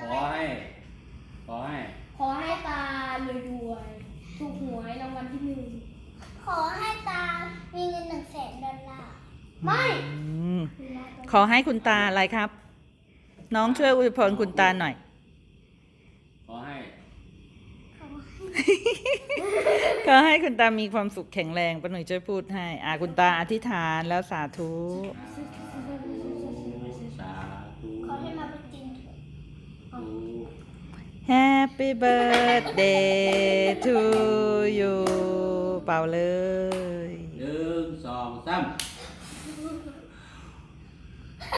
ขอให้ ขอให้ ขอให้ตารวยรวยถูกหวยรางวัลที่หนึ่งขอให้ตา มีเงินหนึ่งแสนดอลลาร์ไม่ขอให้คุณตาอะไรครับ น้องช่วยอวยพรคุณตาหน่อย ขอให้ ขอให้ขอให้คุณตามีความสุขแข็งแรงป้หนุ่ยช่วยพูดให้อาคุณตาอธิษฐานแล้วสาธุ Happy birthday to you เป่าเลยหนึ่งสองสาม